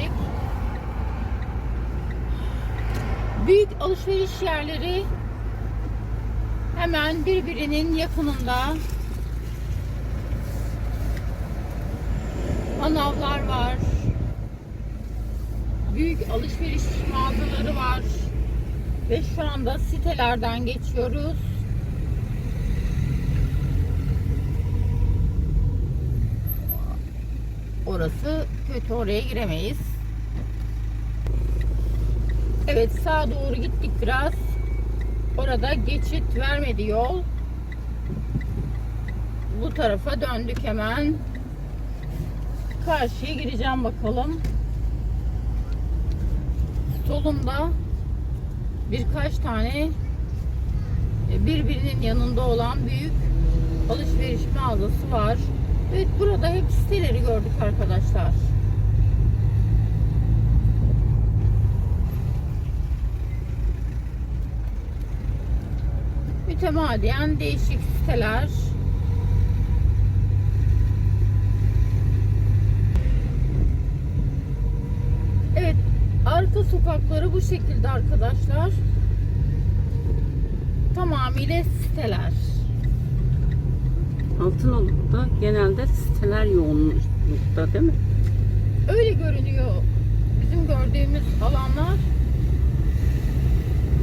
dedik. Büyük alışveriş yerleri hemen birbirinin yakınında. Manavlar var. Büyük alışveriş mağazaları var. Ve şu anda sitelerden geçiyoruz. Orası kötü oraya giremeyiz. Evet sağa doğru gittik biraz. Orada geçit vermedi yol. Bu tarafa döndük hemen. Karşıya gireceğim bakalım. Solumda birkaç tane e, birbirinin yanında olan büyük alışveriş mağazası var. Evet burada hep siteleri gördük arkadaşlar. Mütemadiyen değişik siteler. Evet arka sokakları bu şekilde arkadaşlar. Tamamıyla siteler. Altınoluk'ta genelde siteler yoğunlukta değil mi? Öyle görünüyor. Bizim gördüğümüz alanlar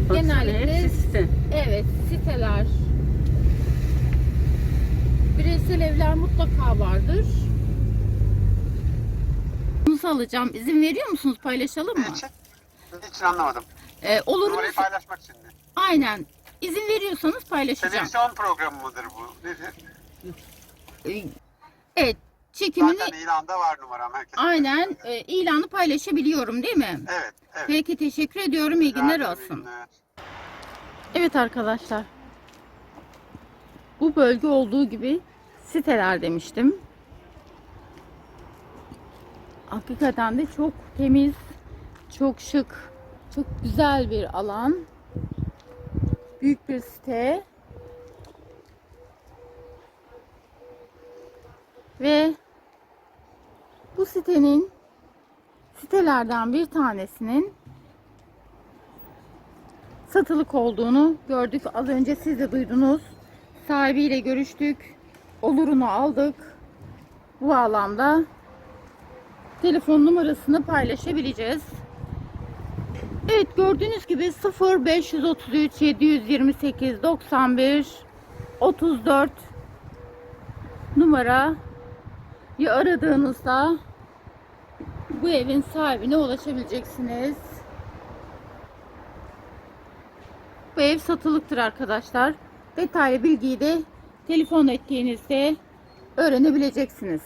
Baksana Genellikle- hepsi site. evet siteler. Bireysel evler mutlaka vardır. Bunu alacağım. İzin veriyor musunuz? Paylaşalım mı? Niçin? Niçin anlamadım. Ee, olur Numarayı paylaşmak için mi? Aynen. İzin veriyorsanız paylaşacağım. Televizyon programı mıdır bu? Nedir? Ee, Evet. Çekimini Zaten ilanda var numaram. Herkes aynen e, ilanı paylaşabiliyorum değil mi? Evet, evet. Peki teşekkür ediyorum. İyi günler Rica olsun. günler. Evet arkadaşlar. Bu bölge olduğu gibi siteler demiştim. Hakikaten de çok temiz, çok şık, çok güzel bir alan. Büyük bir site. Ve bu sitenin sitelerden bir tanesinin satılık olduğunu gördük. Az önce siz de duydunuz. Sahibiyle görüştük. Olurunu aldık. Bu alanda telefon numarasını paylaşabileceğiz. Evet gördüğünüz gibi 0 533 728 91 34 numarayı aradığınızda bu evin sahibine ulaşabileceksiniz. Bu ev satılıktır arkadaşlar. Detaylı bilgiyi de telefon ettiğinizde öğrenebileceksiniz.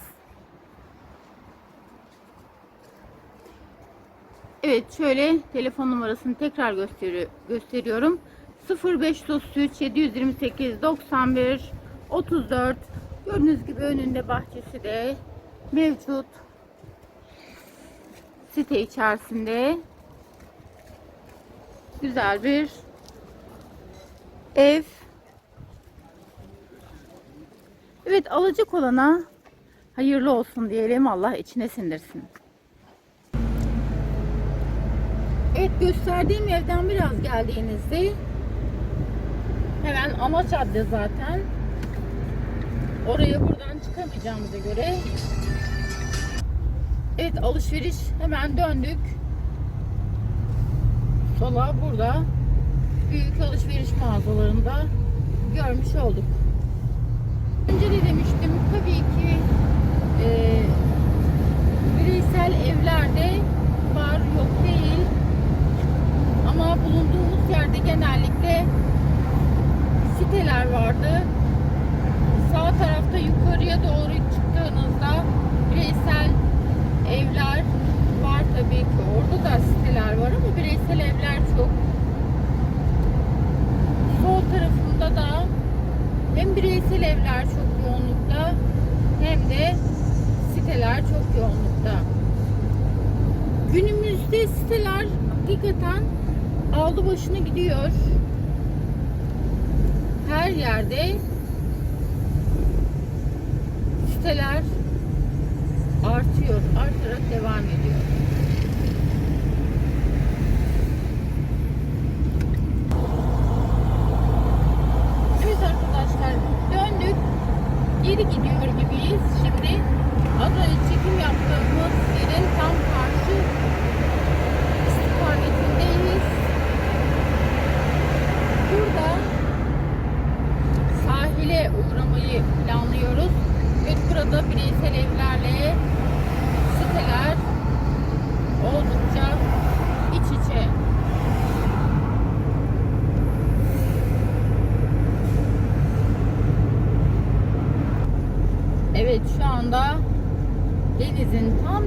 Evet şöyle telefon numarasını tekrar gösteri gösteriyorum. 0533 728 91 34 Gördüğünüz gibi önünde bahçesi de mevcut. Site içerisinde güzel bir ev. Evet alacak olana hayırlı olsun diyelim. Allah içine sindirsin. Evet gösterdiğim evden biraz geldiğinizde hemen ana cadde zaten. Oraya buradan çıkamayacağımıza göre Evet alışveriş hemen döndük. Sola burada büyük alışveriş mağazalarında görmüş olduk. Önce de demiştim tabii ki e, bireysel evlerde var yok değil ama bulunduğumuz yerde genellikle siteler vardı. Sağ tarafta yukarıya doğru çıktığınızda bireysel evler var tabii ki. Orada da siteler var ama bireysel evler çok. Sol tarafında da hem bireysel evler çok yoğunlukta hem de siteler çok yoğunlukta. Günümüzde siteler hakikaten aldı başını gidiyor. Her yerde siteler artıyor, artarak devam ediyor. Evet arkadaşlar, döndük. Geri gidiyor gibiyiz. Şimdi az çekim yaptığımız yerin tam karşı istikametindeyiz. Burada sahile uğramayı planlıyoruz. Ve burada bir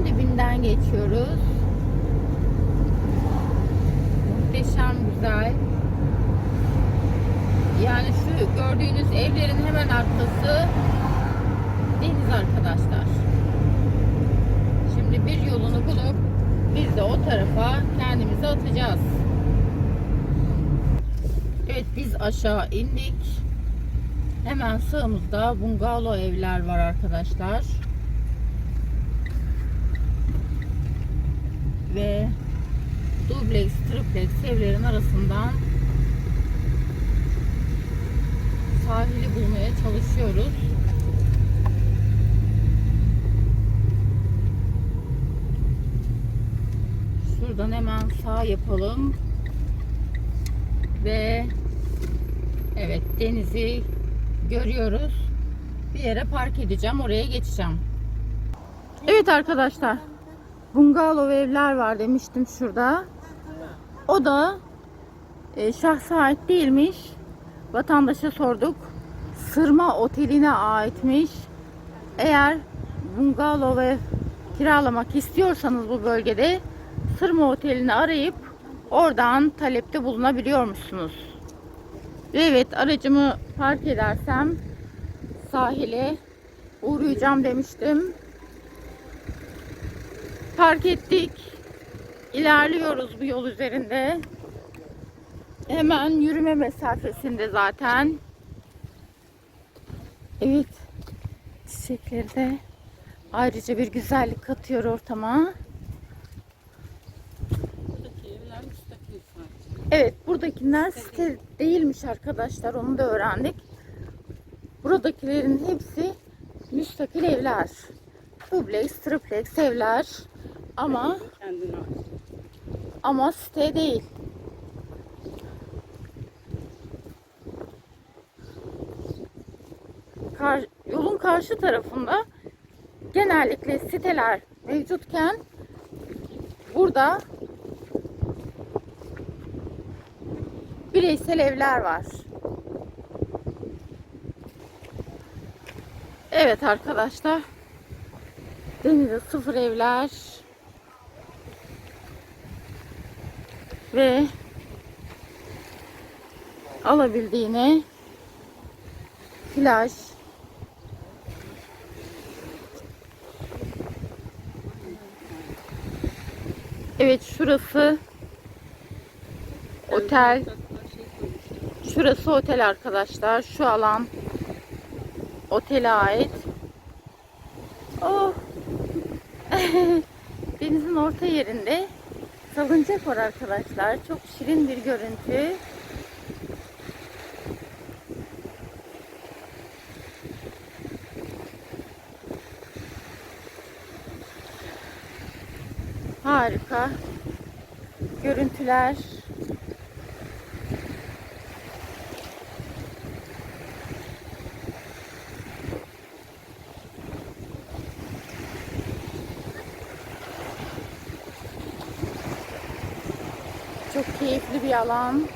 dibinden geçiyoruz. Muhteşem güzel. Yani şu gördüğünüz evlerin hemen arkası deniz arkadaşlar. Şimdi bir yolunu bulup biz de o tarafa kendimizi atacağız. Evet biz aşağı indik. Hemen sağımızda bungalov evler var arkadaşlar. Ve dubleks, triplex evlerin arasından sahili bulmaya çalışıyoruz. Şuradan hemen sağ yapalım. Ve evet denizi görüyoruz. Bir yere park edeceğim. Oraya geçeceğim. Evet arkadaşlar. Bungalov evler var demiştim şurada. O da e, şahsa ait değilmiş. Vatandaşa sorduk. Sırma oteline aitmiş. Eğer bungalov ev kiralamak istiyorsanız bu bölgede Sırma otelini arayıp oradan talepte bulunabiliyor musunuz? Evet aracımı park edersem sahile uğrayacağım demiştim. Park ettik. İlerliyoruz bu yol üzerinde. Hemen yürüme mesafesinde zaten. Evet. Çiçekleri de ayrıca bir güzellik katıyor ortama. Evet buradakiler site değilmiş arkadaşlar onu da öğrendik. Buradakilerin hepsi müstakil evler. Dubleks, triplex evler ama Kendine ama site değil. Kar, yolun karşı tarafında genellikle siteler mevcutken burada bireysel evler var. Evet arkadaşlar. Denize sıfır evler ve alabildiğine plaj Evet şurası otel Şurası otel arkadaşlar. Şu alan otele ait. Denizin orta yerinde salıncak var arkadaşlar. Çok şirin bir görüntü. Harika görüntüler. Çok keyifli bir alan.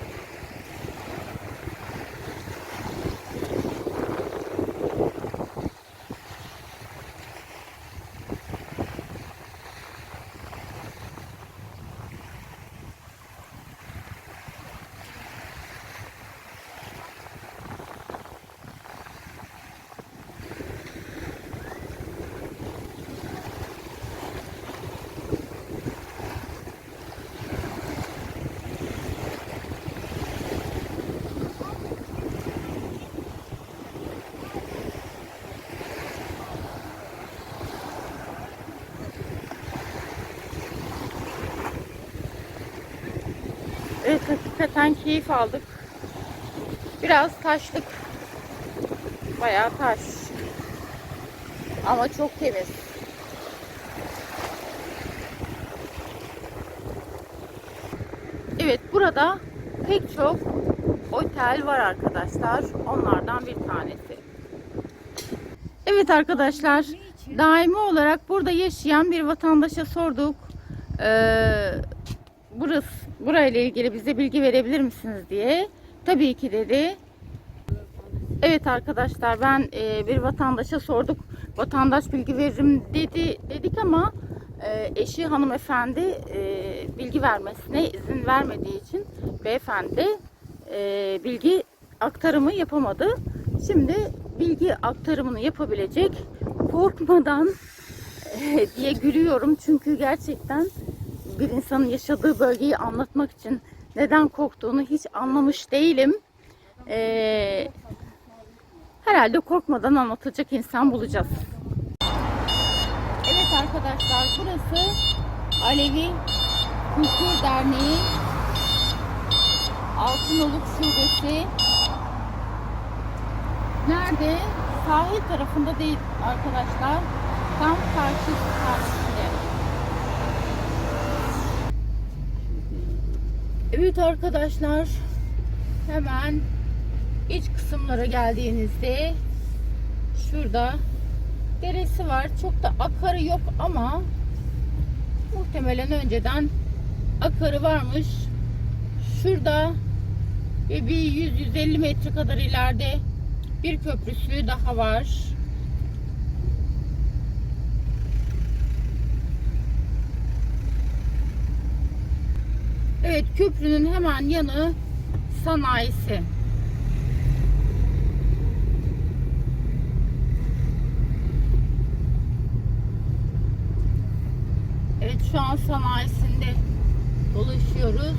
Evet hakikaten keyif aldık. Biraz taşlık. Bayağı taş. Ama çok temiz. Evet burada pek çok otel var arkadaşlar. Onlardan bir tanesi. Evet arkadaşlar daimi olarak burada yaşayan bir vatandaşa sorduk. Ee, burası burayla ilgili bize bilgi verebilir misiniz diye. Tabii ki dedi. Evet arkadaşlar ben e, bir vatandaşa sorduk. vatandaş bilgi veririm dedi dedik ama e, eşi hanımefendi e, bilgi vermesine izin vermediği için beyefendi e, bilgi aktarımı yapamadı. Şimdi bilgi aktarımını yapabilecek korkmadan e, diye gülüyorum çünkü gerçekten bir insanın yaşadığı bölgeyi anlatmak için neden korktuğunu hiç anlamış değilim. E, herhalde korkmadan anlatacak insan bulacağız. Evet arkadaşlar burası Alevi Kültür Derneği Altınoluk Şubesi. Nerede? Sahil tarafında değil arkadaşlar. Tam karşı karşısında. Evet arkadaşlar. Hemen iç kısımlara geldiğinizde şurada deresi var. Çok da akarı yok ama muhtemelen önceden akarı varmış. Şurada ve bir 100-150 metre kadar ileride bir köprüsü daha var. Evet köprünün hemen yanı sanayisi. Evet şu an sanayisinde dolaşıyoruz.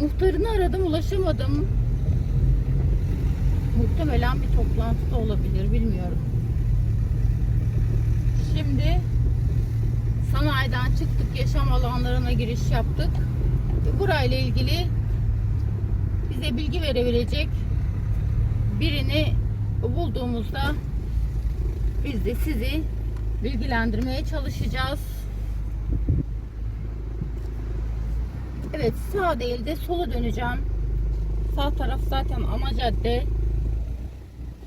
Muhtarını aradım ulaşamadım. Muhtemelen bir toplantıda olabilir bilmiyorum. Şimdi sanayiden çıktık yaşam alanlarına giriş yaptık. Burayla ilgili bize bilgi verebilecek birini bulduğumuzda biz de sizi bilgilendirmeye çalışacağız. Evet sağ değil de sola döneceğim. Sağ taraf zaten ana cadde.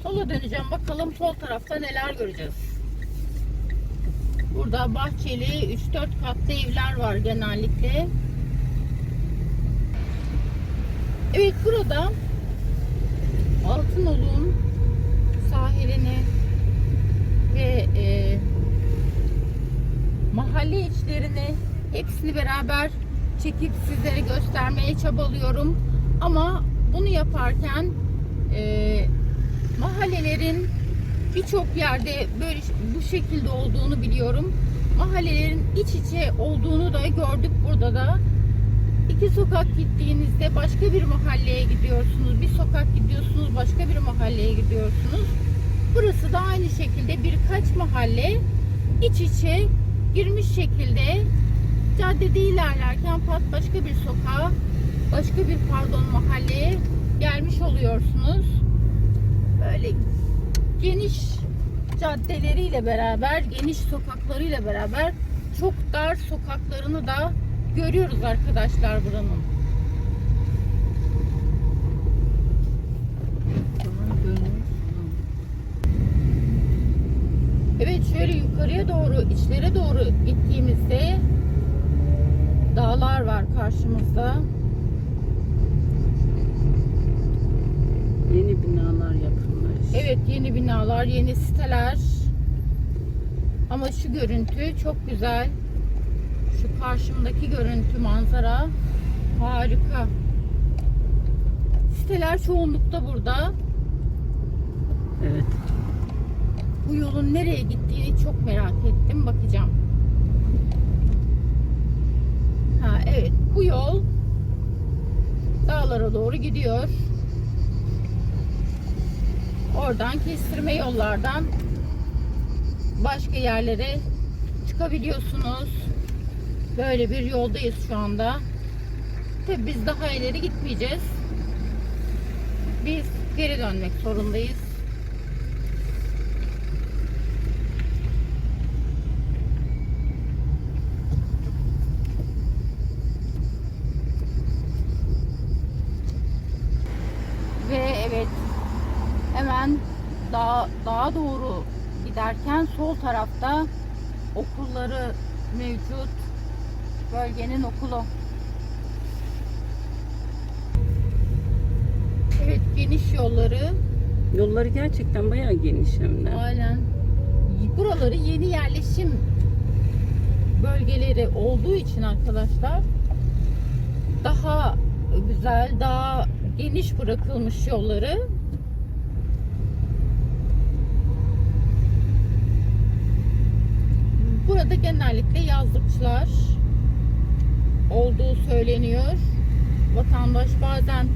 Sola döneceğim bakalım sol tarafta neler göreceğiz. Burada bahçeli 3-4 katlı evler var genellikle. Evet burada Altınoluk'un sahilini ve e, mahalle içlerini hepsini beraber çekip sizlere göstermeye çabalıyorum. Ama bunu yaparken e, mahallelerin birçok yerde böyle bu şekilde olduğunu biliyorum. Mahallelerin iç içe olduğunu da gördük burada da. İki sokak gittiğinizde başka bir mahalleye gidiyorsunuz. Bir sokak gidiyorsunuz başka bir mahalleye gidiyorsunuz. Burası da aynı şekilde birkaç mahalle iç içe girmiş şekilde caddede ilerlerken pat başka bir sokağa başka bir pardon mahalleye gelmiş oluyorsunuz. Böyle geniş caddeleriyle beraber, geniş sokaklarıyla beraber çok dar sokaklarını da görüyoruz arkadaşlar buranın. Evet şöyle yukarıya doğru, içlere doğru gittiğimizde dağlar var karşımızda. Yeni binalar yapılmış. Evet yeni binalar, yeni siteler. Ama şu görüntü çok güzel. Şu karşımdaki görüntü manzara harika. Siteler çoğunlukta burada. Evet. Bu yolun nereye gittiğini çok merak ettim. Bakacağım. Ha evet bu yol dağlara doğru gidiyor. Oradan kestirme yollardan başka yerlere çıkabiliyorsunuz. Böyle bir yoldayız şu anda. Tabi biz daha ileri gitmeyeceğiz. Biz geri dönmek zorundayız. Ve evet hemen dağ, dağa doğru giderken sol tarafta okulları mevcut. Bölgenin okulu. geniş yolları. Yolları gerçekten bayağı geniş hem de. Aynen. Buraları yeni yerleşim bölgeleri olduğu için arkadaşlar daha güzel, daha geniş bırakılmış yolları. Burada genellikle yazlıkçılar olduğu söyleniyor. Vatandaş bazen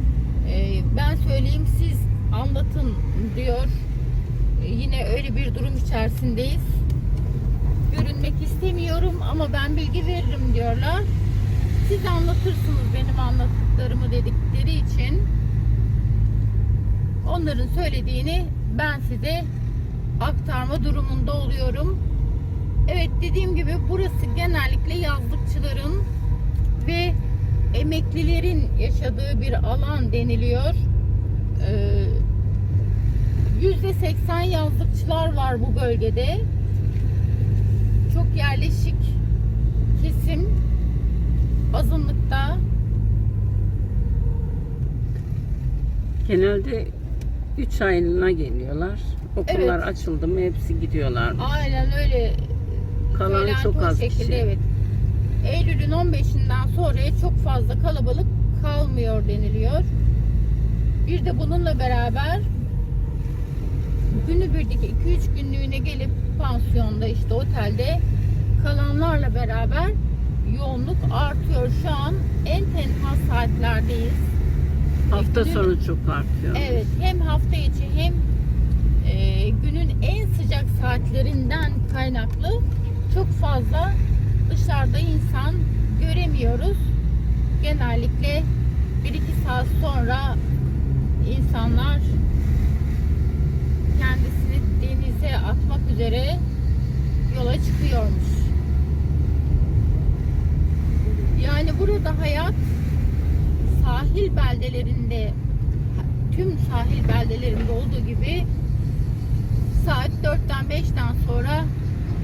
e, ben söyleyeyim siz anlatın diyor. E, yine öyle bir durum içerisindeyiz. Görünmek istemiyorum ama ben bilgi veririm diyorlar. Siz anlatırsınız benim anlattıklarımı dedikleri için onların söylediğini ben size aktarma durumunda oluyorum. Evet dediğim gibi burası genellikle yazlıkçıların ve emeklilerin yaşadığı bir alan deniliyor. Ee, %80 yazlıkçılar var bu bölgede. Çok yerleşik kesim azınlıkta. Genelde 3 aylığına geliyorlar. Okullar Evet. açıldı mı hepsi gidiyorlar. Aynen öyle Kalan söylenti çok az şekilde kişi. evet. Eylül'ün 15'inden sonra çok fazla kalabalık kalmıyor deniliyor. Bir de bununla beraber günübirdeki 2-3 günlüğüne gelip pansiyonda işte otelde kalanlarla beraber yoğunluk artıyor. Şu an en tenha saatlerdeyiz. Hafta Günün- sonu çok artıyor. Evet, hem hafta içi hem e, günün en sıcak saatlerinden kaynaklı çok fazla dışarıda insan göremiyoruz. Genellikle 1-2 saat sonra insanlar kendisini denize atmak üzere yola çıkıyormuş. Yani burada hayat sahil beldelerinde tüm sahil beldelerinde olduğu gibi saat 4'ten 5'ten sonra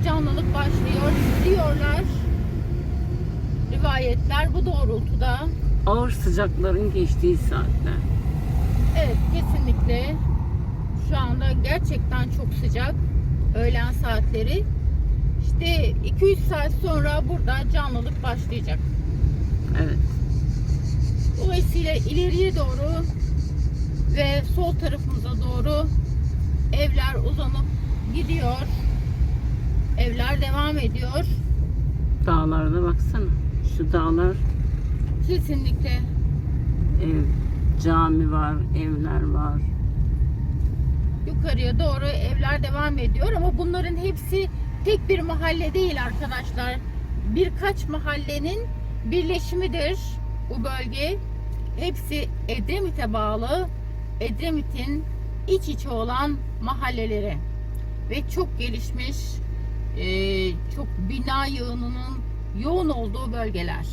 canlılık başlıyor diyorlar. Rivayetler bu doğrultuda. Ağır sıcakların geçtiği saatler. Evet kesinlikle şu anda gerçekten çok sıcak öğlen saatleri. İşte 2-3 saat sonra burada canlılık başlayacak. Evet. Dolayısıyla ileriye doğru ve sol tarafımıza doğru evler uzanıp gidiyor. Evler devam ediyor. Dağlarda baksana. Şu dağlar Kesinlikle ev, cami var, evler var. yukarıya doğru evler devam ediyor ama bunların hepsi tek bir mahalle değil arkadaşlar. Birkaç mahallenin birleşimidir bu bölge. Hepsi Edremit'e bağlı. Edremit'in iç içe olan mahalleleri ve çok gelişmiş eee, çok bina yığınının yoğun olduğu bölgeler.